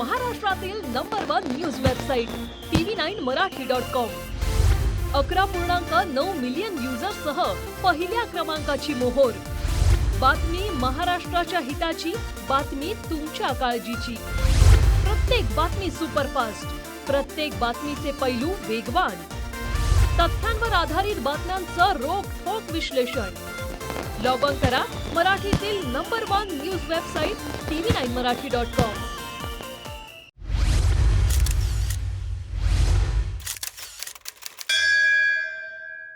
महाराष्ट्रातील number one news website TV nine Marathi dot com अकरा पूर्णांक नऊ मिलियन युजर्ससह पहिल्या क्रमांकाची मोहोर. बातमी महाराष्ट्राच्या हिताची बातमी तुमच्या काळजीची. प्रत्येक बातमी सुपरफास्ट प्रत्येक बातमीचे पैलू वेगवान. तथ्यांवर आधारित बातम्यांचं रोख ठोक विश्लेषण. लॉग ऑन करा मराठीतील number one news website TV nine Marathi dot com